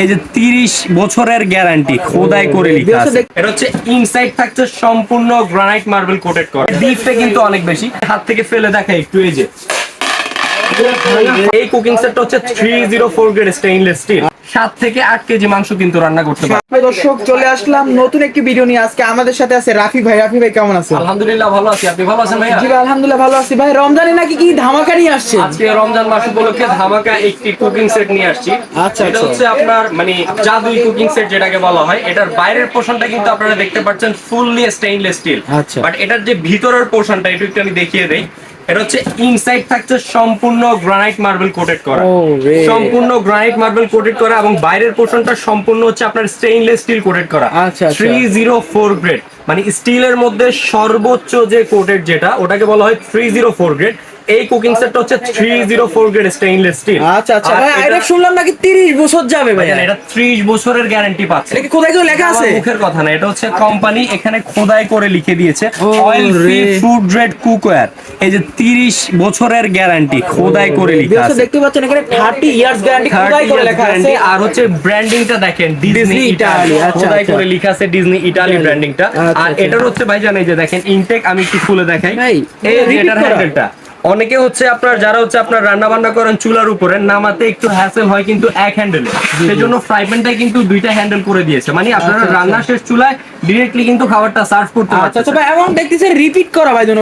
এই যে তিরিশ বছরের গ্যারান্টি খোদাই করে লিখা আছে। এটা হচ্ছে ইনসাইড থাকছে সম্পূর্ণ গ্রানাইট মার্বেল কোটেড করা। ডিপটা কিন্তু অনেক বেশি। হাত থেকে ফেলে দেখা একটু এই যে। এই কুকিং সেটটা হচ্ছে three zero four grade stainless steel সাত থেকে আট কেজি মাংস কিন্তু রান্না করতে পারে। প্রিয় দর্শক চলে আসলাম নতুন একটি ভিডিও নিয়ে। আজকে আমাদের সাথে আছে রাফি ভাই। রাফি ভাই কেমন আছেন? আলহামদুলিল্লাহ ভালো আছি। আপনি ভালো আছেন ভাইয়া? জি ভাই আলহামদুলিল্লাহ ভালো আছি। ভাই রমজানে নাকি কি ধামাকা নিয়ে আসছে আজকে রমজান মাস উপলক্ষে ধামাকা একটি কুকিং সেট নিয়ে আসছি। আচ্ছা, এটা আচ্ছা। হচ্ছে আপনার মানে জাদুই কুকিং সেট যেটাকে বলা হয়। এটার বাইরের পোর্শনটা কিন্তু আপনারা দেখতে পাচ্ছেন ফুললি স্টেইনলেস স্টিল আচ্ছা। বাট এটার যে ভিতরের পোর্শনটা এটা একটু আমি দেখিয়ে দেই। এটা হচ্ছে ইনসাইড থাকছে সম্পূর্ণ গ্রানাইট মার্বেল কোটেড করা। সম্পূর্ণ গ্রানাইট মার্বেল কোটেড করা এবং বাইরের পোর্শনটা সম্পূর্ণ হচ্ছে আপনার স্টেইনলেস স্টিল কোটেড করা। থ্রি জিরো ফোর গ্রেড মানে স্টিলের মধ্যে সর্বোচ্চ যে কোটেড যেটা ওটাকে বলা হয় থ্রি জিরো ফোর গ্রেড এই কুকিং সেটটা হচ্ছে three zero four grade stainless steel আচ্ছা আচ্ছা। ভাই এটা শুনলাম নাকি 30 বছর যাবে ভাই? এটা ত্রিশ বছরের গ্যারান্টি পাচ্ছে। এটা কি কোথায় কেউ লেখা আছে? মুখের কথা না এটা হচ্ছে কোম্পানি এখানে খোদাই করে লিখে দিয়েছে। Oil free. Food grade cookware এই যে 30 বছরের গ্যারান্টি খোদাই করে লিখা আছে। দেখতে পাচ্ছেন এখানে 30 ইয়ার্স গ্যারান্টি খোদাই করে লেখা আছে। আর হচ্ছে ব্র্যান্ডিংটা দেখেন ডিজনি ইটালি আচ্ছা, খোদাই আচ্ছা। করে লেখা আছে ডিজনি Italy, ব্র্যান্ডিংটা আর আচ্ছা। এটার হচ্ছে ভাইজান এই যে দেখেন ইনটেক আমি একটু খুলে দেখাই। ভাই, এই এটা এটার হ্যান্ডেলটা অনেকে হচ্ছে আপনার যারা হচ্ছে আপনার রান্না বান্না করেন চুলার উপরে নামাতে একটু হ্যাসেল হয় কিন্তু এক হ্যান্ডেলে সেজন্য ফ্রাই প্যানটাই কিন্তু দুইটা হ্যান্ডেল করে দিয়েছে। মানে আপনারা আচ্ছা, আচ্ছা। রান্না শেষ চুলায় ডিরেক্টলি কিন্তু খাবারটা সার্ভ করতে আচ্ছা পারছেন আচ্ছা ভাই এমন দেখতেছি রিপিট করা ভাই জন্য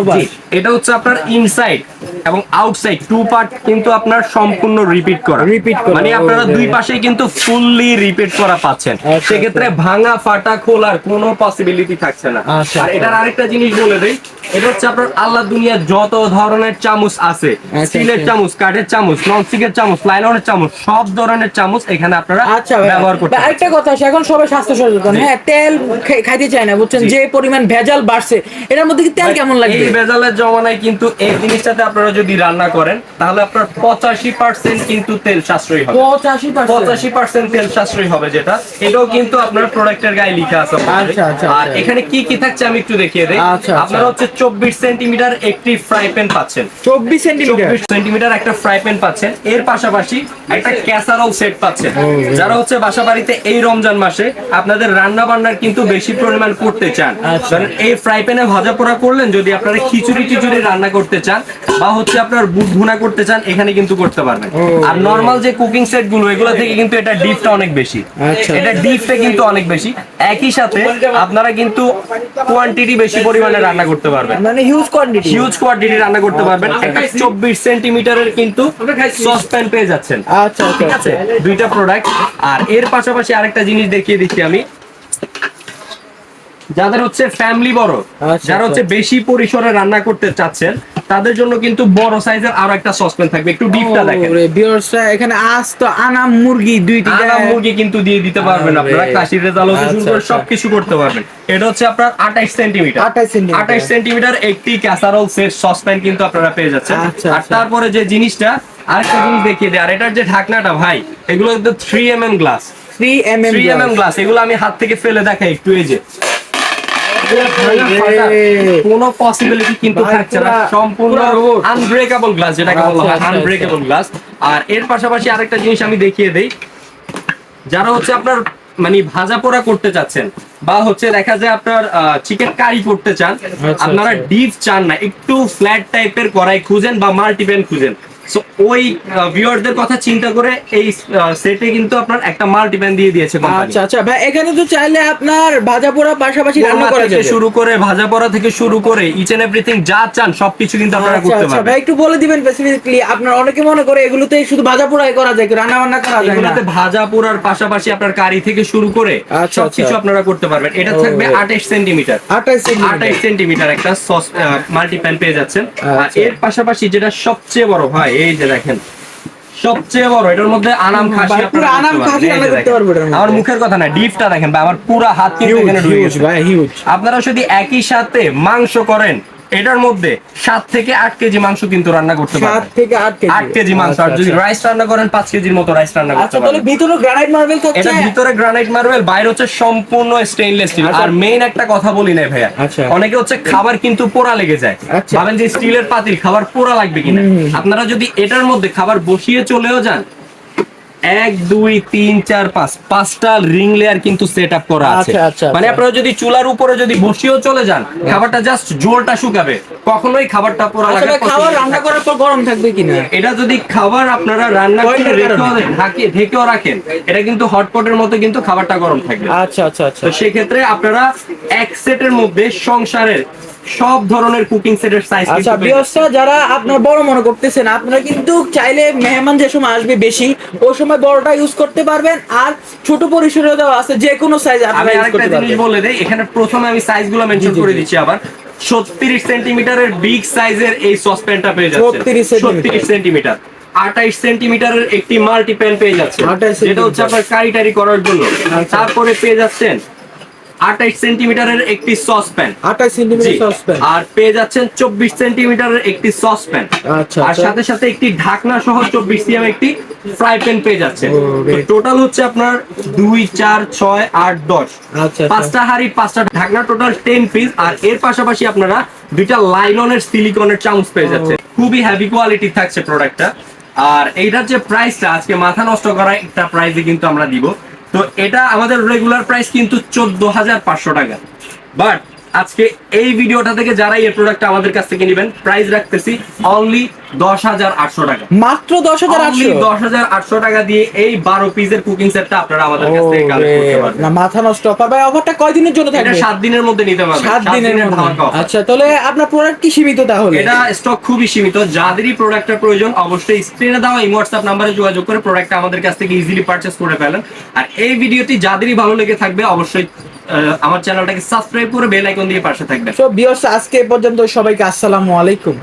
এটা হচ্ছে আপনার ইনসাইড এবং আউটসাইড টু পার্ট কিন্তু আপনার সম্পূর্ণ রিপিট করা। Repeat করা, মানে আপনারা দুই পাশেই কিন্তু ফুললি রিপিট করা পাচ্ছেন। আচ্ছা, সেক্ষেত্রে ভাঙা ফাটা খোলার কোনো পসিবিলিটি থাকছে না। আচ্ছা, আর এটার আরেকটা জিনিস বলে দেই এটা হচ্ছে আপনার আল্লাহ দুনিয়ার যত ধরনের চামচ আছে আচ্ছা, স্টিলের আচ্ছা। চামচ কাঠের চামচ ননস্টিকের চামচ লাইলনের চামচ সব ধরনের চামচ এখানে আপনারা আচ্ছা ব্যবহার করতে আরেকটা কথা আছে এখন সবাই স্বাস্থ্য সচেতন। হ্যাঁ তেল খাই- খাইতে চায় না বুঝছেন? যে পরিমাণ ভেজাল বাড়ছে এটার মধ্যে কি তেল কেমন লাগে এই ভেজালের জমানায় কিন্তু এই জিনিসটাতে আপনারা যদি রান্না করেন তাহলে আপনার পঁচাশি পার্সেন্ট কিন্তু তেল সাশ্রয়ী হবে। পঁচাশি পঁচাশি পার্সেন্ট তেল সাশ্রয়ী হবে যেটা। এটাও কিন্তু আপনার প্রোডাক্টের গায়ে লিখা আছে আচ্ছা, আচ্ছা, আর আচ্ছা। এখানে কি কি থাকছে আমি একটু দেখিয়ে দিই। আপনারা হচ্ছে চব্বিশ সেন্টিমিটার একটি ফ্রাই প্যান পাচ্ছেন। চব্বিশ সেন্টিমিটার? সেন্টিমিটার একটা ফ্রাই প্যান পাচ্ছেন। এর পাশাপাশি একটা ক্যাসারল সেট পাচ্ছেন। যারা হচ্ছে বাসা বাড়িতে এই রমজান মাসে আপনাদের রান্না বান্নার কিন্তু বেশি পরিমাণ করতে চান। কারণ এই ফ্রাই প্যানে ভাজা পোড়া করলেন যদি আপনারা খিচুড়ি টিচুড়ি রান্না করতে চান বা হচ্ছে আপনার বুট ভুনা করতে চান এখানে কিন্তু করতে পারবেন। আর নর্মাল যে কুকিং সেটগুলো এগুলো থেকে কিন্তু এটা ডিপটা অনেক বেশি। আচ্ছা। এটা ডিপটা কিন্তু অনেক বেশি। একই সাথে আপনারা কিন্তু কোয়ান্টিটি বেশি পরিমাণে রান্না করতে পারবেন। মানে হিউজ কোয়ান্টিটি হিউজ কোয়ান্টিটি রান্না করতে পারবেন। একটা চব্বিশ সেন্টিমিটারের কিন্তু সসপ্যান পেয়ে যাচ্ছেন। আচ্ছা আচ্ছা। ঠিক আছে? দুইটা প্রোডাক্ট আর এর পাশাপাশি আরেকটা জিনিস দেখিয়ে দিচ্ছি আমি। যাদের হচ্ছে ফ্যামিলি বড় আচ্ছা, যারা হচ্ছে বেশি পরিসরে রান্না করতে চাচ্ছেন তাদের জন্য কিন্তু বড় সাইজের আরও একটা সসপ্যান থাকবে। একটু ডিপটা দেখেন। ভিউয়ার্সরা এখানে আজ তো আনাম মুরগি দুইটি আনা মুরগি কিন্তু দিয়ে দিতে পারবেন আপনারা। কাশির রেজাল হতে শুরু আচ্ছা, করে আচ্ছা। সবকিছু করতে পারবেন। এটা হচ্ছে আপনার আঠাশ সেন্টিমিটার। 28 সেন্টিমিটার। আঠাশ সেন্টিমিটার একটি ক্যাসারোল সেট সসপ্যান কিন্তু আপনারা পেয়ে যাচ্ছেন। আচ্ছা, আর। তারপরে যে জিনিসটা আরেকটা জিনিস দেখিয়ে দেয় আর এটার যে ঢাকনাটা ভাই এগুলো কিন্তু three M M glass 3 MM three M M glass এগুলো আমি হাত থেকে ফেলে দেখাই একটু এই যে। কোনো পসিবিলিটি কিন্তু থাকছে না। সম্পূর্ণ আনব্রেকেবল গ্লাস যেটাকে বলা আচ্ছা, হয় আচ্ছা, আচ্ছা। আনব্রেকেবল গ্লাস আর এর পাশাপাশি আরেকটা জিনিস আমি দেখিয়ে দেই। যারা হচ্ছে আপনার মানে ভাজা পোড়া করতে চাচ্ছেন বা হচ্ছে দেখা যায় আপনার চিকেন কারি করতে চান আচ্ছা, আপনারা আচ্ছা। ডিপ চান না একটু ফ্ল্যাট টাইপের কড়াই খুঁজেন বা মাল্টিপ্যান খুঁজেন। সো ওই ভিউয়ারদের কথা চিন্তা করে এই সেটে কিন্তু আপনার একটা মাল্টিপ্যান দিয়ে দিয়েছে কোম্পানি আচ্ছা আচ্ছা। ভাই এখানে তো চাইলে আপনার ভাজা পোড়া পাশাপাশি রান্না করা যাবে। শুরু করে ভাজা পড়া থেকে শুরু করে ইচ এন্ড এভরিথিং যা চান সবকিছু কিন্তু আপনারা আচ্ছা করতে আচ্ছা। পারবেন। ভাই একটু বলে দিবেন স্পেসিফিকলি আপনার অনেকে মনে করে এগুলোতে শুধু ভাজা পোড়াই করা যায় রান্না বান্না করা যায় না। ভাজা পোড়ার পাশাপাশি আপনার কারি থেকে শুরু করে আচ্ছা, সবকিছু। আপনারা করতে পারবেন। এটা থাকবে আঠাশ সেন্টিমিটার 28 সেন্টিমিটার আঠাশ সেন্টিমিটার একটা সস মাল্টিপ্যান পেয়ে যাচ্ছেন। আর। এর পাশাপাশি যেটা সবচেয়ে বড় ভাই এই যে দেখেন সবচেয়ে বড় এটার মধ্যে আনাম খাসি পুরো আনাম খাসি যে করতে পারব না আমার মুখের কথা না ডিপটা দেখেন ভাই আমার পুরো হাত কিন্তু এখানে ঢুকে গেছে। ভাই হিউজ আপনারা যদি একই সাথে মাংস করেন এটার মধ্যে সাত থেকে আট কেজি মাংস কিন্তু রান্না করতে সাত থেকে আট কেজি। আট কেজি মাংস। আর আচ্ছা, যদি আচ্ছা। রাইস রান্না করেন পাঁচ কেজির মতো রাইস রান্না করতে আচ্ছা তাহলে ভিতরে গ্রানাইট মার্বেল থাকছে? এটা ভিতরে গ্রানাইট মার্বেল বাইরে হচ্ছে সম্পূর্ণ স্টেইনলেস স্টিল। আর মেইন একটা কথা বলি না ভাইয়া। অনেকে হচ্ছে খাবার কিন্তু পোড়া লেগে যায়। ভাবেন যে স্টিলের পাতিল খাবার পোড়া লাগবে কিনা। আপনারা যদি এটার মধ্যে খাবার বসিয়ে চলেও যান এক দুই তিন চার পাঁচ। পাঁচটা রিং লেয়ার কিন্তু সেট আপ করা আছে। আচ্ছা, আচ্ছা, মানে আচ্ছা। আপনারা যদি চুলার উপরে যদি বসিয়েও চলে যান খাবারটা জাস্ট জোরটা শুকাবে। কখনোই খাবারটা পোড়া আসলে লাগার খাবার রান্না করার পর গরম থাকবে কিনা এটা যদি খাবার আপনারা রান্না করে Oil-এর ঢাকে ঢেকেও রাখেন এটা কিন্তু হটপটের মতো কিন্তু খাবারটা গরম থাকবে। আচ্ছা আচ্ছা আচ্ছা। তো সেক্ষেত্রে আপনারা এক সেটের মধ্যে সংসারের সব ধরনের কুকিং সেটের সাইজ আচ্ছা বিয়সটা যারা আপনার বড় মনে করতেছেন আপনারা কিন্তু চাইলে মেহমান যে সময় আসবে বেশি ওই সময় বড়টা ইউজ করতে পারবেন আর ছোট পরিসরে দেওয়া আছে যে কোনো সাইজ আমি আপনারা ইউজ আরেকটা করতে জিনিস বলে দেই এখানে প্রথমে আমি সাইজগুলো মেনশন করে। দিচ্ছি আবার। 36 সেন্টিমিটারের বিগ সাইজের এই সসপ্যানটা পেয়ে যাচ্ছে। 36 সেন্টিমিটার। 36 সেন্টিমিটার। 28 সেন্টিমিটারের একটি মাল্টি প্যান পেয়ে যাচ্ছে। 28 যেটা হচ্ছে আপনার কারি টারি করার জন্য। আচ্ছা। তারপরে পেয়ে যাচ্ছেন 28 সেন্টিমিটারের একটি সসপ্যান। আঠাশ জি। Centimetre saucepan. আর পেয়ে যাচ্ছেন চব্বিশ সেন্টিমিটারের একটি সসপ্যান। আচ্ছা, আর আচ্ছা। সাথে সাথে একটি ঢাকনা সহ চব্বিশ সিএম একটি ফ্রাই প্যান পেয়ে যাচ্ছে ও, great. টোটাল হচ্ছে আপনার দুই চার ছয় আট দশ। আচ্ছা পাঁচটা হাড়ি পাঁচটা ঢাকনা টোটাল টেন পিস আর এর পাশাপাশি আপনারা দুইটা লাইলনের সিলিকনের চামচ পেয়ে যাচ্ছে খুবই হেভি কোয়ালিটি থাকছে প্রোডাক্টটা আর এইটার যে প্রাইসটা আজকে মাথা নষ্ট করা একটা প্রাইসে কিন্তু আমরা দিব। তো এটা আমাদের রেগুলার প্রাইস কিন্তু চোদ্দ হাজার পাঁচশো টাকা। বাট আজকে এই ভিডিওটা থেকে যারা এই প্রোডাক্ট আমাদের কাছ থেকে নেবেন প্রাইস রাখতেছি অনলি দশ হাজার আটশো টাকা। মাত্র দশ হাজার আটশো? দশ হাজার আটশো টাকা দিয়ে এই বারো পিসের কুকিং সেটটা আপনারা আমাদের কাছ থেকে কালেক্ট করতে পারবেন। না মাথা নষ্ট। ভাই অফারটা কয়দিনের জন্য থাকবে? সাত দিনের মধ্যে নিতে পারবেন। সাত দিনের মধ্যে। আচ্ছা তাহলে আপনার প্রোডাক্ট কি সীমিত তাহলে? এটা স্টক খুবই সীমিত। যাদেরই প্রোডাক্টের প্রয়োজন অবশ্যই স্ক্রিনে দেওয়া এই হোয়াটসঅ্যাপ নাম্বারে যোগাযোগ করে প্রোডাক্টটা আমাদের কাছ থেকে ইজিলি পারচেস করে ফেলেন। আর এই ভিডিওটি যাদেরই ভালো লেগে থাকবে অবশ্যই আমার চ্যানেলটাকে সাবস্ক্রাইব করে বেল আইকন দিয়ে পাশে থাকবেন। সো ভিউয়ার্স আজকে পর্যন্ত সবাইকে আসসালামু আলাইকুম।